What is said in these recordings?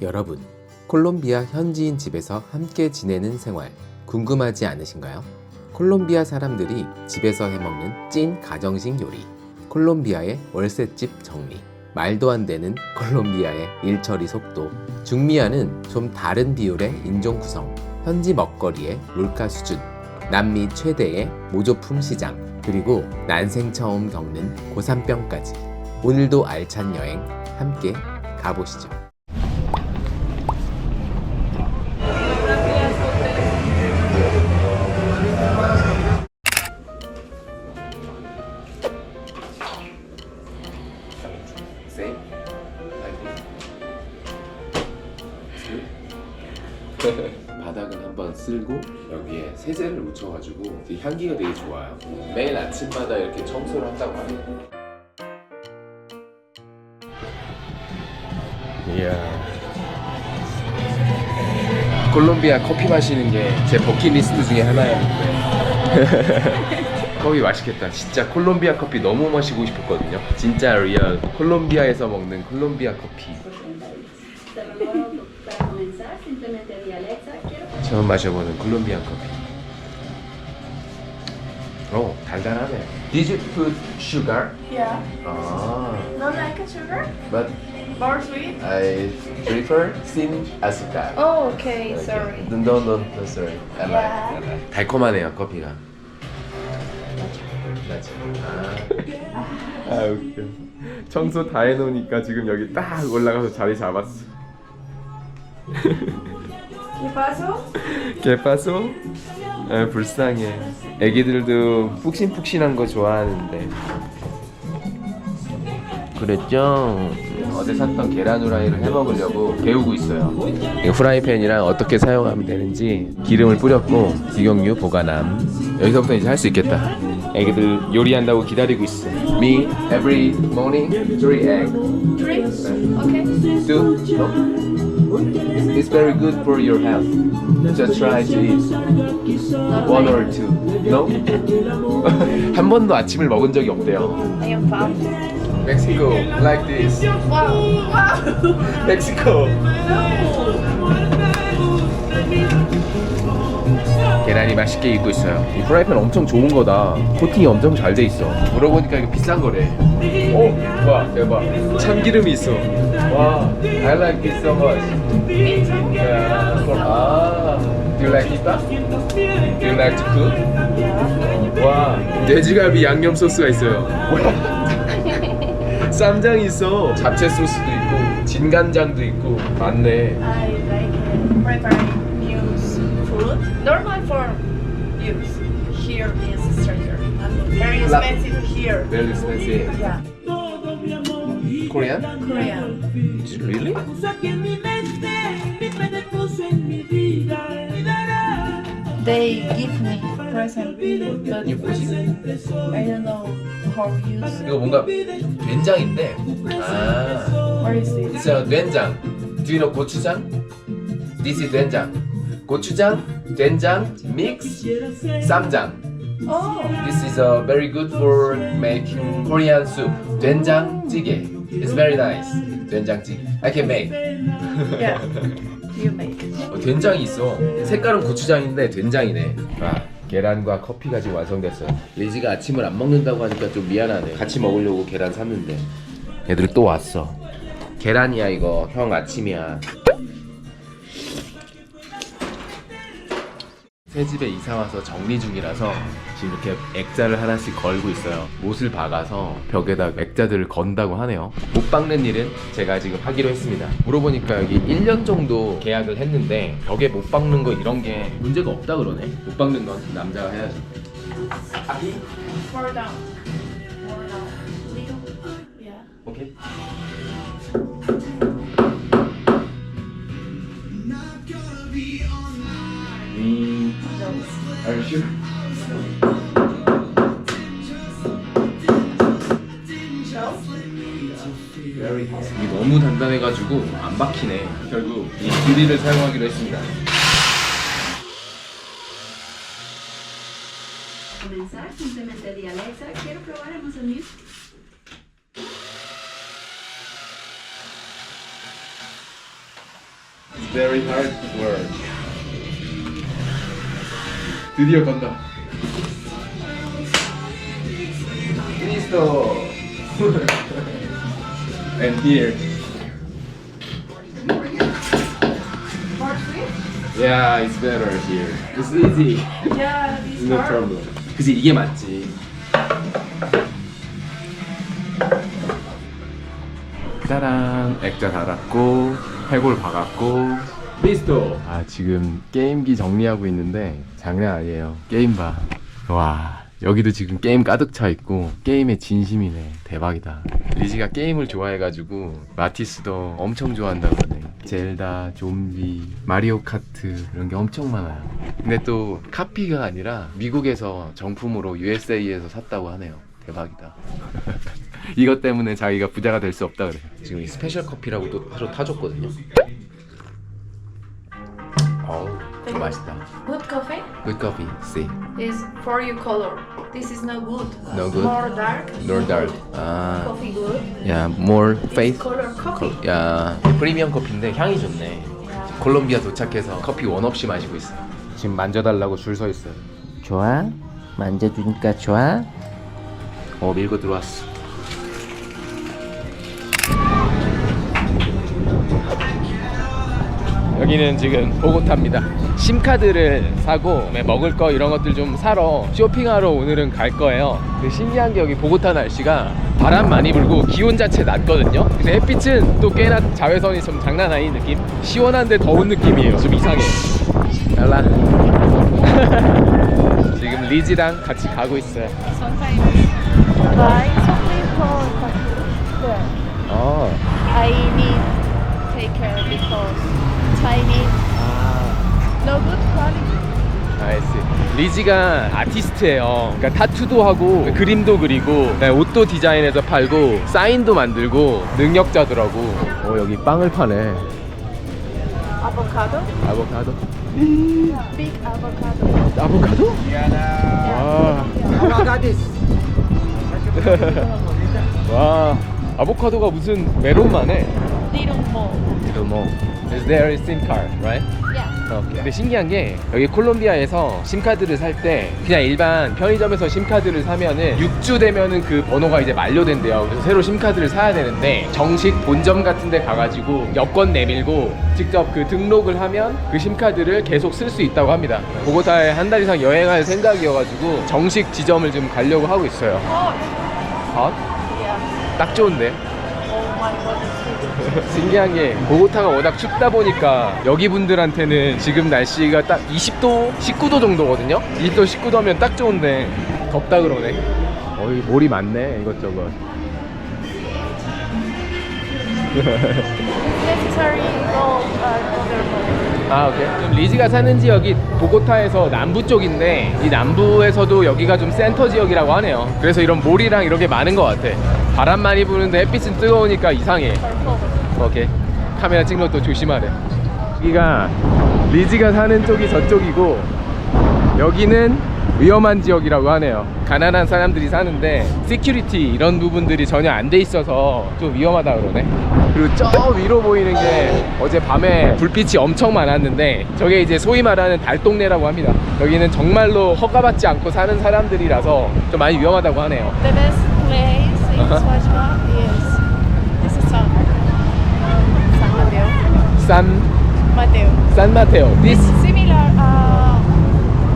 여러분, 콜롬비아 현지인 집에서 함께 지내는 생활 궁금하지 않으신가요? 콜롬비아 사람들이 집에서 해먹는 찐 가정식 요리, 콜롬비아의 월세집 정리, 말도 안 되는 콜롬비아의 일처리 속도, 중미아는 좀 다른 비율의 인종 구성, 현지 먹거리의 물가 수준, 남미 최대의 모조품 시장, 그리고 난생 처음 겪는 고산병까지. 오늘도 알찬 여행 함께 가보시죠. 바닥은 한번 쓸고 여기에 세제를 묻혀가지고 되게 향기가 되게 좋아요. 매일 아침마다 이렇게 청소를 한다고 하네요. 이야. 콜롬비아 커피 마시는 게 제 버킷리스트 중에 하나였는데 커피 맛있겠다. 진짜 콜롬비아 커피 너무 마시고 싶었거든요. 진짜 리얼 콜롬비아에서 먹는 콜롬비아 커피. Para comenzar, simplemente di Alexa, quiero 처음 마셔보는 콜롬비안 커피. 오, 달달하네. Did you put sugar? Yeah. 아, Not like a sugar? but More sweet? I prefer sin azúcar. Oh, okay. Sorry. No, no, no, no, sorry. I like, I like. 달콤하네요, 커피가. 맞아. 아, 아 웃겨. 청소 다 해놓으니까 지금 여기 딱 올라가서 자리 잡았어. ¿Qué pasó? 개빠소? 아, 불쌍해. 애기들도 푹신푹신한 거 좋아하는데. 그랬죠? 어제 샀던 계란 후라이를 해 먹으려고 배우고 있어요. 이 후라이팬이랑 어떻게 사용하면 되는지 기름을 뿌렸고 식용유 보관함. 여기서부터 이제 할 수 있겠다. 애기들 요리한다고 기다리고 있어. Me every morning three egg. Three? Okay. Two? No. It's very good for your health. Just try to eat one or two. No? 한 번도 아침을 먹은 적이 없대요. I am fat. Mexico, like this. Wow. Mexico. 계란이 맛있게 익고 있어요. 이 프라이팬 엄청 좋은 거다. 코팅이 엄청 잘 돼 있어. 물어보니까 이거 비싼 거래. 오, 와 대박. 참기름이 있어. 와, I like this so much. Yeah. 아, do you like pizza? Do you like to cook? 와, 돼지갈비 양념 소스가 있어요. 쌈장이 있어. 잡채 소스도 있고, 진간장도 있고, 많네. I like preparing use. Here is stranger. And very expensive here. Very expensive. Yeah. Korean? Korean. Really? They give me present, but 이게 뭐지? I don't know how use. 이거 뭔가 된장인데. 아, What is this? it's a 된장. Do you know 고추장? This is 된장. 고추장, 된장, mix, 쌈장. Oh. This is uh, very good for making Korean soup. 된장찌개. It's very nice. 된장찌개. I can make. Yeah. You make. 어, 된장이 있어. 색깔은 고추장인데 된장이네. 아, 계란과 커피가 지금 완성됐어요. 리지가 아침을 안 먹는다고 하니까 좀 미안하네. 같이 먹으려고 계란 샀는데. 애들이 또 왔어. 계란이야 이거. 형 아침이야. 새 집에 이사 와서 정리 중이라서 지금 이렇게 액자를 하나씩 걸고 있어요. 못을 박아서 벽에다 액자들을 건다고 하네요. 못 박는 일은 제가 지금 하기로 했습니다. 물어보니까 여기 1년 정도 계약을 했는데 벽에 못 박는 거 이런 게 문제가 없다 그러네. 못 박는 건 남자가 해야지. 아기? More down. More down. Little. Yeah. 오케이. Are you sure? 이게 너무 단단해가지고 안 박히네. 결국 이 드릴을 사용하기로 했습니다. comenzar, simplemente di Alexa, quiero probar Amazon Music. Very hard word. 드디어 간다. Listo. And here. Yeah, it's better here. It's easy. Yeah, this No problem. 그지 이게 맞지. 짜란 액자 달았고 해골 박았고 리스토. 아 지금 게임기 정리하고 있는데 장난 아니에요. 게임 봐. 와 여기도 지금 게임 가득 차 있고 게임에 진심이네. 대박이다. 리지가 게임을 좋아해가지고 마티스도 엄청 좋아한다고 하네. 젤다, 좀비, 마리오 카트 이런 게 엄청 많아요. 근데 또 카피가 아니라 미국에서 정품으로 USA에서 샀다고 하네요. 대박이다. 이것 때문에 자기가 부자가 될 수 없다 그래. 지금 이 스페셜 커피라고 또 새로 타줬거든요. 어우, 좀 맛있다. Good coffee Good coffee. See. is for your color. This is no good. No good? More dark. Nor dark. good. 아, Coffee good. yeah, more faith. Color coffee. 야, 프리미엄 커피인데 향이 좋네. 콜롬비아 도착해서 커피 원 없이 마시고 있어. 지금 만져달라고 줄 서 있어요. 좋아? 만져주니까 좋아? 어, 밀고 들어왔어. 여기는 지금 보고타입니다. 심카드를 사고 그다음에 먹을 거 이런 것들 좀 사러 쇼핑하러 오늘은 갈 거예요. 근데 신기한 게 여기 보고타 날씨가 바람 많이 불고 기온 자체 낮거든요. 근데 햇빛은 또 꽤나 자외선이 좀 장난 아닌 느낌? 시원한데 더운 느낌이에요. 좀 이상해. 달라. 지금 리지랑 같이 가고 있어요. Coffee. There. 어. I need take care because Chinese no good quality. 알지. 리지가 아티스트예요. 그러니까 타투도 하고 그림도 그리고 네, 옷도 디자인해서 팔고 사인도 만들고 능력자더라고. 어 여기 빵을 파네. Avocado. 아보카도. Big avocado. 아보카도? 와. 와. 아보카도가 무슨 메론만 해. Little more. 이거 뭐. Is there a SIM card, right? Yeah. 어, 근데 신기한 게 여기 콜롬비아에서 심카드를 살 때 그냥 일반 편의점에서 심카드를 사면은 6주 되면은 그 번호가 이제 만료된대요. 그래서 새로 심카드를 사야 되는데 정식 본점 같은 데 가가지고 여권 내밀고 직접 그 등록을 하면 그 심카드를 계속 쓸 수 있다고 합니다. 보고타에 한 달 이상 여행할 생각이어가지고 정식 지점을 좀 가려고 하고 있어요. Yeah. 딱 좋은데? 신기한 게 보고타가 워낙 춥다 보니까 여기 분들한테는 지금 날씨가 딱 20도, 19도 정도거든요. 20도, 19도면 딱 좋은데 덥다 그러네. 어이 몰이 많네 이것저것. 아 오케이. 좀 리지가 사는 지역이 보고타에서 남부 쪽인데 이 남부에서도 여기가 좀 센터 지역이라고 하네요. 그래서 이런 몰이랑 이런 게 많은 것 같아. 바람 많이 부는데 햇빛은 뜨거우니까 이상해. 오케이. 카메라 찍는 것도 조심하래. 여기가 리지가 사는 쪽이 저쪽이고 여기는 위험한 지역이라고 하네요. 가난한 사람들이 사는데 시큐리티 이런 부분들이 전혀 안 돼 있어서 좀 위험하다 그러네. 그리고 저 위로 보이는 게 어제 밤에 불빛이 엄청 많았는데 저게 이제 소위 말하는 달동네라고 합니다. 여기는 정말로 허가받지 않고 사는 사람들이라서 좀 많이 위험하다고 하네요 The best place in Uh-huh. Swajma is this is San San Mateo. 산 Mateo. 산마테오 It's This similar uh,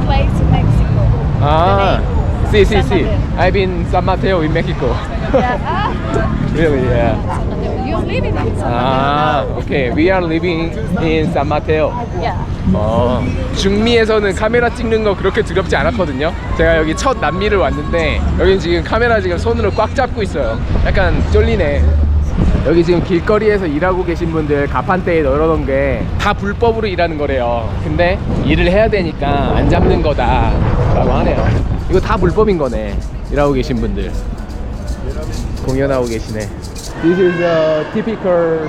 place in Mexico. Ah, The name. sí, sí, San sí. Mateo. I've been in San Mateo in Mexico. Yeah. Ah, really, yeah. San Mateo. You live in San Ah, Mateo okay. We are living in San Mateo. Yeah. 어, 중미에서는 카메라 찍는 거 그렇게 두렵지 않았거든요. 제가 여기 첫 남미를 왔는데 여기는 지금 카메라 지금 손으로 꽉 잡고 있어요. 약간 쫄리네. 여기 지금 길거리에서 일하고 계신 분들 가판대에 널어놓은 게 다 불법으로 일하는 거래요. 근데 일을 해야 되니까 안 잡는 거다 라고 하네요. 이거 다 불법인 거네. 일하고 계신 분들. 공연하고 계시네. This is a typical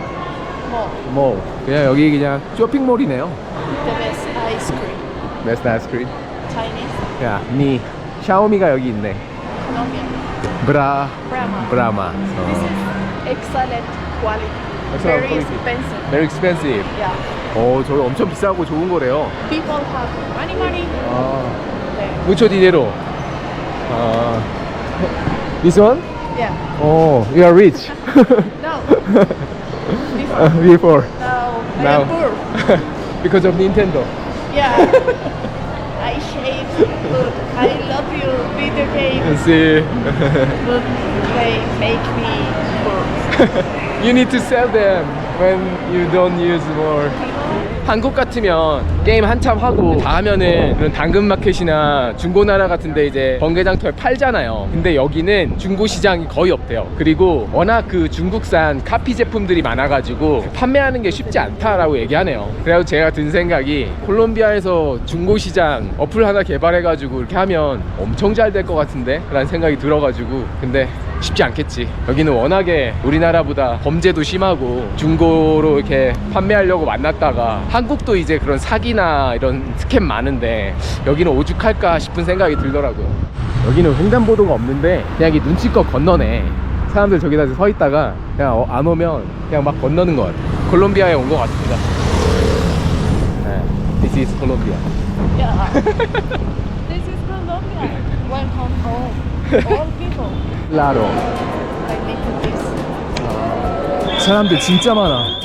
More. mall. 그냥 여기 그냥 쇼핑몰이네요. The best ice cream. Best ice cream. Chinese. 야, 미 샤오미가 여기 있네. Colombian. 브라 Brahma. 브라마. This 어. is excellent quality. Very quality. expensive. Very expensive. Yeah. 어, 저기 엄청 비싸고 좋은 거래요. People have money, money. 아, There. mucho dinero. 아, this one? Yeah. Oh, you are rich. No. Uh, before. Before. Now, I Now. am poor. Because of Nintendo. Yeah. I shave, I love you, video game, uh, See, but they make me poor. you need to sell them when you don't use more. 한국 같으면 게임 한참 하고 다 하면은 그런 당근마켓이나 중고나라 같은데 이제 번개장터에 팔잖아요. 근데 여기는 중고 시장이 거의 없대요. 그리고 워낙 그 중국산 카피 제품들이 많아가지고 판매하는 게 쉽지 않다라고 얘기하네요. 그래서 제가 든 생각이 콜롬비아에서 중고 시장 어플 하나 개발해가지고 이렇게 하면 엄청 잘 될 것 같은데? 라는 생각이 들어가지고 근데 쉽지 않겠지. 여기는 워낙에 우리나라보다 범죄도 심하고 중고로 이렇게 판매하려고 만났다가 한국도 이제 그런 사기나 이런 스캠 많은데 여기는 오죽할까 싶은 생각이 들더라고요. 여기는 횡단보도가 없는데 그냥 이 눈치껏 건너네. 사람들 저기다 서 있다가 그냥 어- 안 오면 그냥 막 건너는 것 같아요. 콜롬비아에 온 것 같습니다. 네, This is Colombia. Yeah. this is Colombia. Welcome home. All people. This. 사람들 진짜 많아.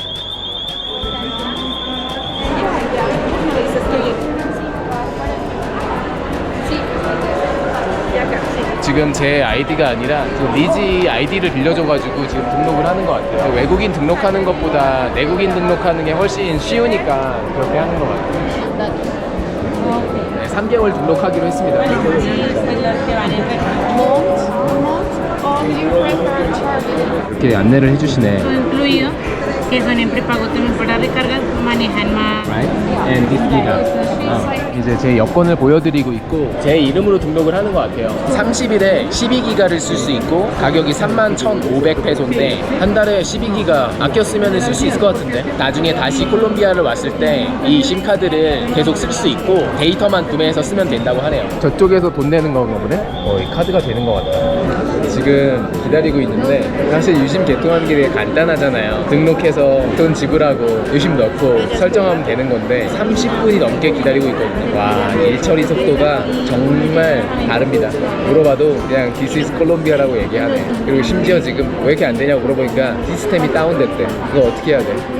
지금 제 아이디가 아니라 그 리지 아이디를 빌려줘가지고 지금 등록을 하는 것 같아요. 외국인 등록하는 것보다 내국인 등록하는 게 훨씬 쉬우니까 그렇게 하는 것 같아요. 네, 3개월 등록하기로 했습니다. 이렇게 안내를 해주시네. incluido, que son en prepago también para recargas, manejan más. Right? And this giga. 어, 이제 제 여권을 보여드리고 있고 제 이름으로 등록을 하는 것 같아요 30일에 12기가를 쓸 수 있고 가격이 31,500페소인데 한 달에 12기가 아껴 쓰면 쓸 수 있을 것 같은데 나중에 다시 콜롬비아를 왔을 때 이 심카드를 계속 쓸 수 있고 데이터만 구매해서 쓰면 된다고 하네요 저쪽에서 돈 내는 건가 보네? 어, 이 카드가 되는 것 같다 지금 기다리고 있는데 사실 유심 게 되게 간단하잖아요 등록해서 돈 지불하고 유심 넣고 설정하면 되는 건데 30분이 넘게 기다리고 있거든요 와 일처리 속도가 정말 다릅니다 물어봐도 그냥 This is Colombia라고 얘기하네 그리고 심지어 지금 왜 이렇게 안 되냐고 물어보니까 시스템이 다운됐대 이거 어떻게 해야 돼?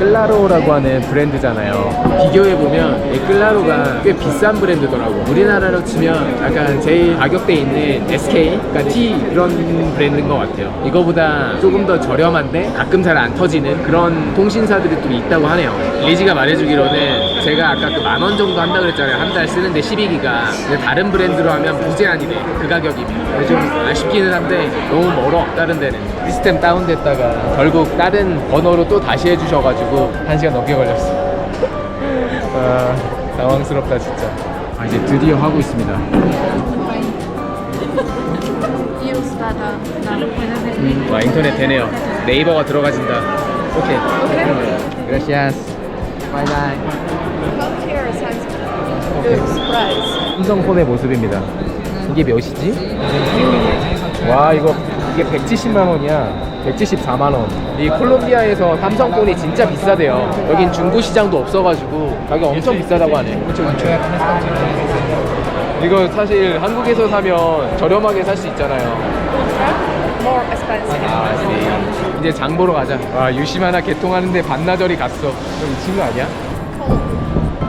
클라로라고 하는 브랜드잖아요. 비교해보면 이 클라로가 꽤 비싼 브랜드더라고. 우리나라로 치면 약간 제일 가격대 있는 SK, 그러니까 T 그런 브랜드인 것 같아요. 이거보다 조금 더 저렴한데 가끔 잘 안 터지는 그런 통신사들이 또 있다고 하네요. 리지가 말해주기로는 제가 아까 그 만 원 정도 한다 그랬잖아요. 한 달 쓰는데 12기가. 근데 다른 브랜드로 하면 무제한이래. 그 가격이면. 좀 아쉽기는 한데 너무 멀어. 다른 데는. 시스템 다운됐다가 결국 다른 번호로 또 다시 해주셔가지고 한 시간 넘게 걸렸어. 아 당황스럽다 진짜. 아 이제 드디어 하고 있습니다. Now. 와 인터넷 되네요. 네이버가 들어가진다. 오케이. Samsung. Good surprise. 삼성폰의 모습입니다. 이게 몇이지? 와 이거 이게 170만 원이야. 174만 원. 이 콜롬비아에서 삼성폰이 진짜 비싸대요. 여긴 중고 시장도 없어가지고 가격 엄청 비싸다고 하네. 이거 사실 한국에서 사면 저렴하게 살 수 있잖아요. More expensive. 아, 네. 이제 장 보러 가자. 와, 유심 하나 개통하는데 반나절이 갔어. 그럼 이 친구 아니야?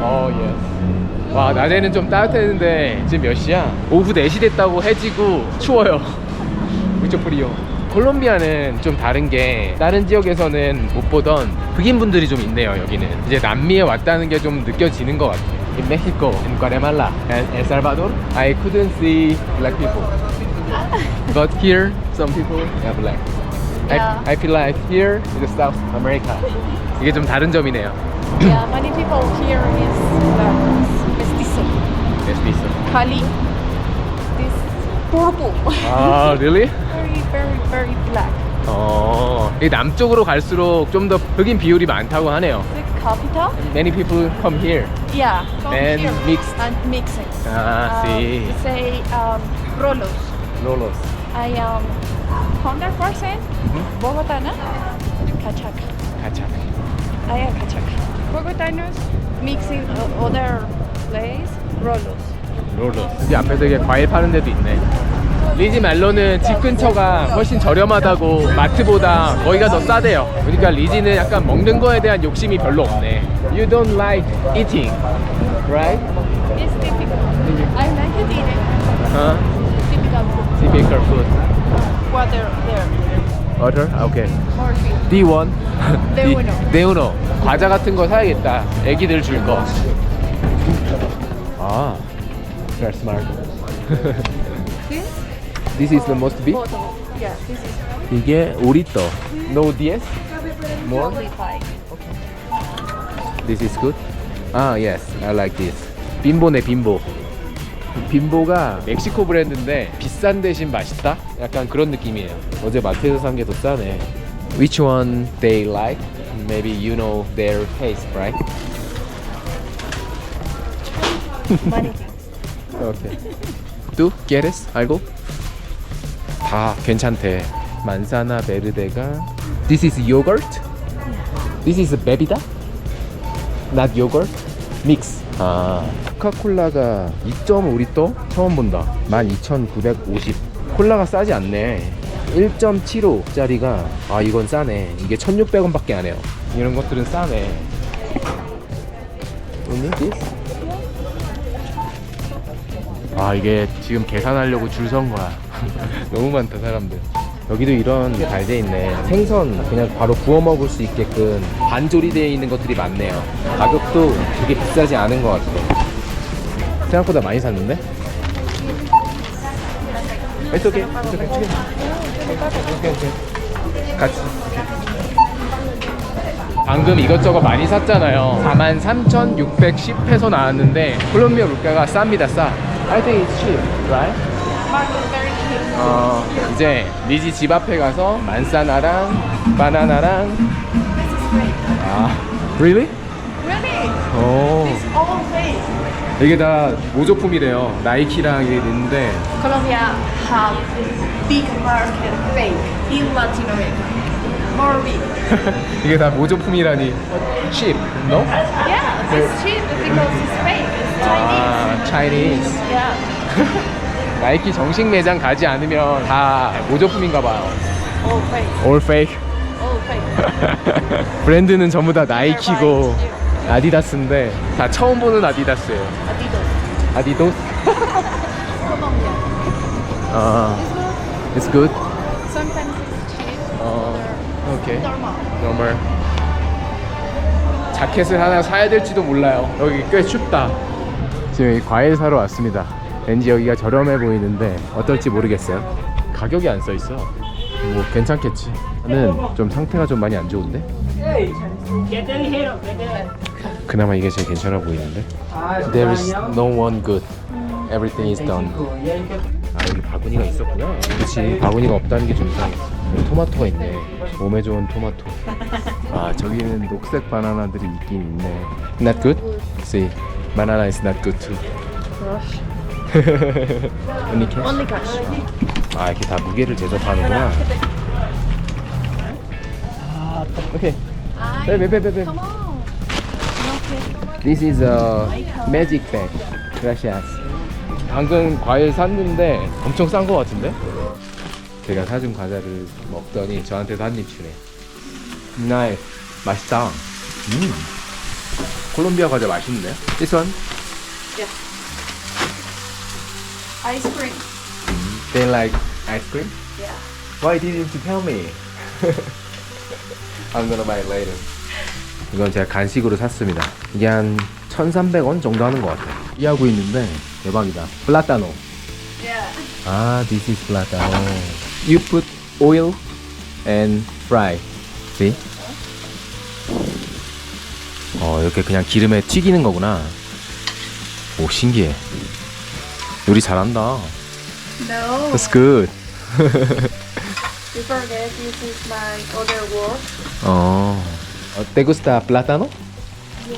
어, 예. 와, 낮에는 좀 따뜻했는데 지금 몇 시야? 오후 4시 됐다고 해지고 추워요. 무척 프리오. 콜롬비아는 좀 다른 게 다른 지역에서는 못 보던 흑인분들이 좀 있네요 여기는 이제 남미에 왔다는 게 좀 느껴지는 것 같아요 In Mexico, in Guatemala, and El Salvador, I couldn't see black people. But here, some people are black. Yeah. I, I feel like here is South America. 이게 좀 다른 점이네요. Yeah, many people here is uh, mestizo. Mestizo. Cali. This purple. 아, really? very, very, very black. 어, 이 남쪽으로 갈수록 좀 더 흑인 비율이 많다고 하네요. The capital? Many people come here. Yeah, come And here mixed. and mixing. Ah, Um, see. we say um, rolos. Lolos. I am 100% Bogotana. Kachak. 가차. I am Kachak. Bogotanos mixing o- other place, rolos. 롤러. 여기 앞에 되게 과일 파는 데도 있네. 리지 멜론은 집 근처가 훨씬 저렴하다고 마트보다 거기가 더 싸대요. 그러니까 리지는 약간 먹는 거에 대한 욕심이 별로 없네. You don't like eating, right? It's typical. I like it eating. Huh? Typical food. Typical food. Water there. Water? Okay. Sweet. D1. 네 우노. 네우노. 과자 같은 거 사야겠다. 애기들 줄 거. 아, you're smart. This? Is the most big. Bottle. Yeah, this is 이게 오리또. No DS? More? only five. This is good. 아, yes, I like this. 빈보네 빈보. 빈보가 멕시코 브랜드인데 비싼 대신 맛있다? 약간 그런 느낌이에요. 어제 마트에서 산 게 더 싸네. Which one they like? Maybe you know their taste, right? Things. Okay. ¿Tú quieres algo? 다 괜찮대. 만사나 베르데가. This is yogurt. This is bebida. Not yogurt. Mix. 아. 코카콜라가 2.5리터 처음 본다. 12,950. 콜라가 싸지 않네. 1.75짜리가 아 이건 싸네. 이게 1,600원밖에 안 해요. 이런 것들은 싸네. This? 아 이게 지금 계산하려고 줄 선 거야 너무 많다 사람들. 여기도 이런 게 잘 돼 있네. 생선 그냥 바로 구워 먹을 수 있게끔 반조리 되어 있는 것들이 많네요. 가격도 되게 비싸지 않은 것 같아. 생각보다 많이 샀는데? It's okay. It's. 같이 방금 이것저것 많이 샀잖아요. 43,610페소 나왔는데 콜롬비아 물가가 쌉니다 싸. I think it's cheap, right? 어, 이제 리지 집 앞에 가서 만사나랑 바나나랑 아, really? Really? 오, It's all fake. 이게 다 모조품이래요 나이키랑 이게 있는데 Colombia have big market fake in Latin America. More big. 이게 다 모조품이라니 cheap, no? Yeah, it's cheap because it's fake. It's 아, Chinese. Chinese Yeah, 나이키 정식 매장 가지 않으면 다 모조품인가 봐요 all fake. all fake All fake. 브랜드는 전부 다 나이키고 아디다스인데 다 처음 보는 아디다스예요. 아디도스? Colombia. 아, it's good. Sometimes it's cheap. 어, 오케이. Normal. 자켓을 하나 사야 될지도 몰라요. 여기 꽤 춥다. 지금 과일 사러 왔습니다. 왠지 여기가 저렴해 보이는데 어떨지 모르겠어요. 가격이 안 써 있어. 뭐 괜찮겠지. 나는 좀 상태가 좀 많이 안 좋은데. 그나마 이게 제일 괜찮아 보이는데. There is no one good. Everything is done. 아 여기 바구니가 있었구나. 그렇지 바구니가 없다는 게 좀 이상했어. 여기 토마토가 있네. 몸에 좋은 토마토. 아 저기는 녹색 바나나들이 있긴 있네. Not good? See, banana is not good too. Only cash? Only cash. 아 이렇게 다 무게를 제접하는구나. 오케이. 베베베베베. Come on. This is a magic bag. Gracias. 방금 과일 샀는데 엄청 싼 거 같은데? 제가 사준 과자를 먹더니 저한테도 한 입 주네. 나이 맛있다. 음. 콜롬비아 과자 맛있는데? This one? Ice cream. They like ice cream? Yeah. Why didn't you tell me? I'm gonna buy it later. 이건 제가 간식으로 샀습니다. 이게 한 1,300원 정도 하는 것 같아요. 이하고 있는데 대박이다. 플라타노. Yeah. 아, this is platano. You put oil and fry. See? 어, 이렇게 그냥 기름에 튀기는 거구나. 오, 신기해. 요리 잘한다. No. That's good. Forget this is my other work. 어. 어, ¿Te gusta plátano?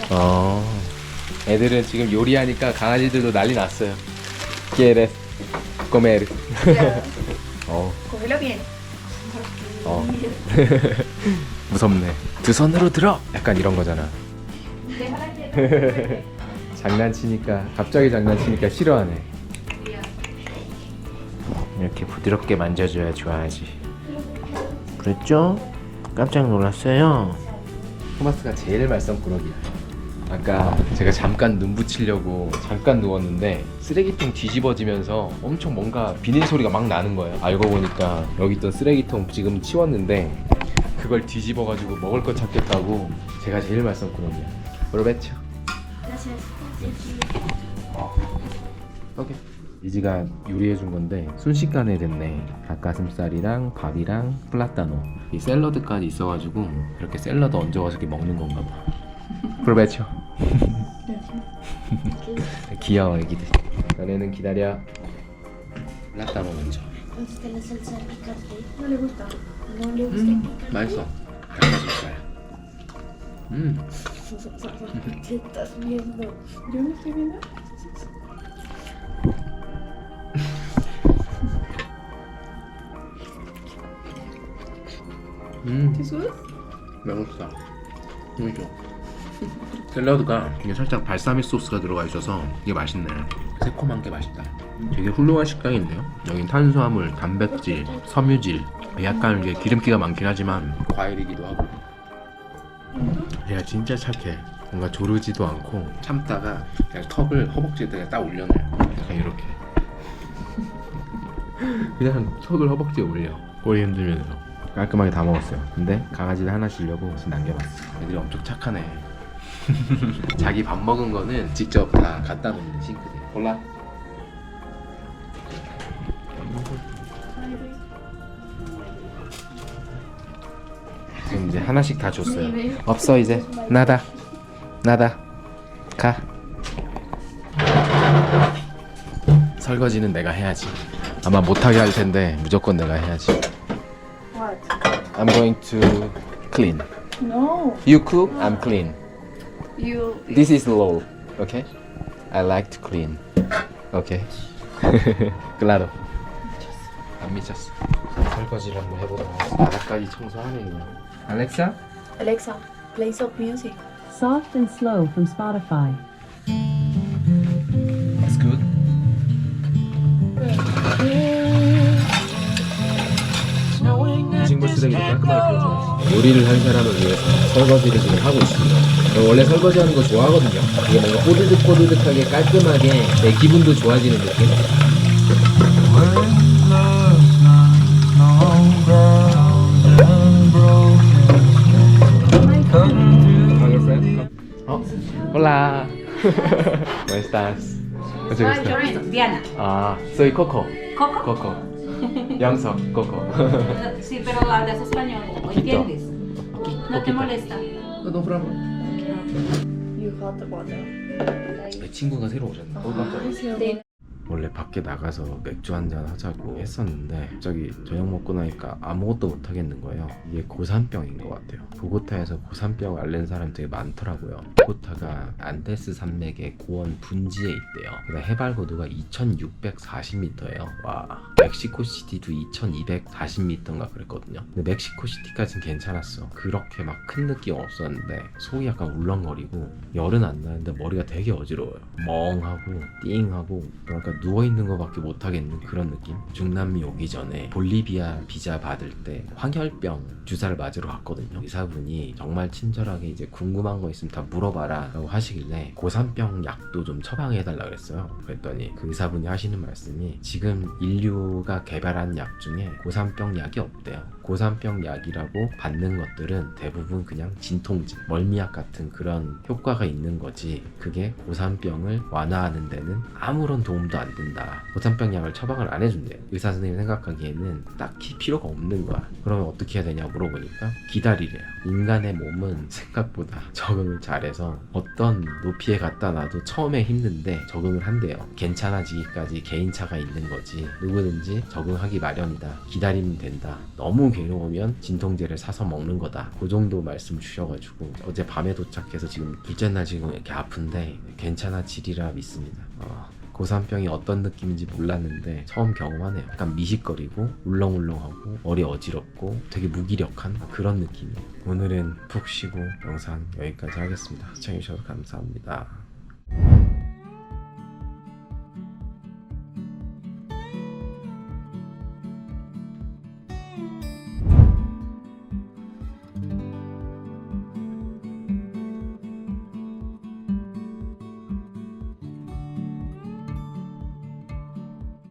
어. 애들은 지금 요리하니까 강아지들도 난리 났어요. ¿Quieres comer? Yeah. 어. Cógelo bien. 어. 무섭네. 두 손으로 들어. 약간 이런 거잖아. 장난치니까 갑자기 장난치니까 싫어하네. 이렇게 부드럽게 만져줘야 좋아하지. 그랬죠? 깜짝 놀랐어요. 토마스가 제일 말썽꾸러기야. 아까 제가 잠깐 눈 붙이려고 잠깐 누웠는데 쓰레기통 뒤집어지면서 엄청 뭔가 비닐 소리가 막 나는 거예요. 알고 보니까 여기 있던 쓰레기통 지금 치웠는데 그걸 뒤집어가지고 먹을 거 찾겠다고 제가 제일 말썽꾸러기야. 프로베쳐. 오케이. 이지가 요리해 준 건데 순식간에 됐네. 닭가슴살이랑 밥이랑 플라타노. 이 샐러드까지 있어가지고 이렇게 샐러드 얹어가지고 이렇게 먹는 건가 봐. 프로베쳐. 귀여워 애기들. 너네는 기다려. 플라타노 먼저. Picante. 맛있어. 닭가슴살. 음. 음. ¿Te subes? 맛있어. 너무 좋아. 샐러드가 이게 살짝 발사믹 소스가 들어가 있어서 이게 맛있네. 새콤한 게 맛있다. 되게 훌륭한 식당인데요. 여긴 탄수화물, 단백질, 섬유질, 약간 이게 기름기가 많긴 하지만 과일이기도 하고. 얘가 진짜 착해. 뭔가 조르지도 않고 참다가 그냥 턱을 허벅지에다가 딱 올려놔요. 약간 이렇게. 그냥 턱을 허벅지에 올려. 꼬리 흔들면서. 깔끔하게 다 먹었어요. 근데 강아지를 하나 주려고 지금 남겨봤어. 애들이 엄청 착하네. 자기 밥 먹은 거는 직접 다 갖다 놓는 싱크대. 골라. 지금 이제 하나씩 다 줬어요. 없어 이제 나다 나다 가. 설거지는 내가 해야지. 아마 못하게 할 텐데 무조건 내가 해야지. What? I'm going to clean. No. You cook, I'm clean. You. This is low, okay? I like to clean. Okay. claro. 안 미쳤어. 설거지를 한번 해보도록 하겠습니다. 바닥까지 청소하네 그냥. 알렉사? Alexa, play some music. Soft and Slow from Spotify. That's good. 물 쓰레기를 깔끔하게 비워줘. 요리를 한 사람을 위해서 설거지를 지금 하고 있습니다. 저 원래 설거지하는 거 좋아하거든요. 이게 뭔가 꼬드득 꼬드득하게 깔끔하게 내 기분도 좋아지는 느낌. 가겠어요? 어? Hola. ¿Cómo estás? Mucho gusto. Diana. Ah, soy Coco. ¿Coco? Coco. Youngso, Coco. Sí, pero hablas español, ¿o entiendes? ¿No te poquito. molesta? No problem. You hot water. 내 친구가 새로 오셨나? 어, 깜짝이야. 원래 밖에 나가서 맥주 한잔 하자고 했었는데 갑자기 저녁 먹고 나니까 아무것도 못 하겠는 거예요. 이게 고산병인 것 같아요. 보고타에서 고산병 앓는 사람 되게 많더라고요. 보고타가 안데스 산맥의 고원 분지에 있대요. 근데 해발 고도가 2,640m예요. 와. 멕시코 시티도 2,240m인가 그랬거든요. 근데 멕시코 시티까진 괜찮았어. 그렇게 막 큰 느낌 없었는데 속이 약간 울렁거리고 열은 안 나는데 머리가 되게 어지러워요. 멍하고 띵하고 그러니까 누워 있는 거밖에 못 하겠는 그런 느낌. 중남미 오기 전에 볼리비아 비자 받을 때 황열병 주사를 맞으러 갔거든요. 의사분이 정말 친절하게 이제 궁금한 거 있으면 다 물어봐라 라고 하시길래 고산병 약도 좀 처방해 달라 그랬어요. 그랬더니 그 의사분이 하시는 말씀이 지금 인류가 개발한 약 중에 고산병 약이 없대요. 고산병 약이라고 받는 것들은 대부분 그냥 진통제, 멀미약 같은 그런 효과가 있는 거지. 그게 고산병을 완화하는 데는 아무런 도움도 안 된다. 고산병 약을 처방을 안 해준대요. 의사 선생님 생각하기에는 딱히 필요가 없는 거야. 그러면 어떻게 해야 되냐 물어보니까 기다리래요. 인간의 몸은 생각보다 적응을 잘해서 어떤 높이에 갖다 놔도 처음에 힘든데 적응을 한대요. 괜찮아지기까지 개인차가 있는 거지. 누구든지 적응하기 마련이다. 기다리면 된다. 너무 괴로우면 진통제를 사서 먹는 거다. 그 정도 말씀 주셔가지고 어제 밤에 도착해서 지금 둘째 날 지금 이렇게 아픈데 괜찮아지리라 믿습니다. 어, 고산병이 어떤 느낌인지 몰랐는데 처음 경험하네요. 약간 미식거리고 울렁울렁하고 머리 어지럽고 되게 무기력한 그런 느낌이에요. 오늘은 푹 쉬고 영상 여기까지 하겠습니다. 시청해주셔서 감사합니다.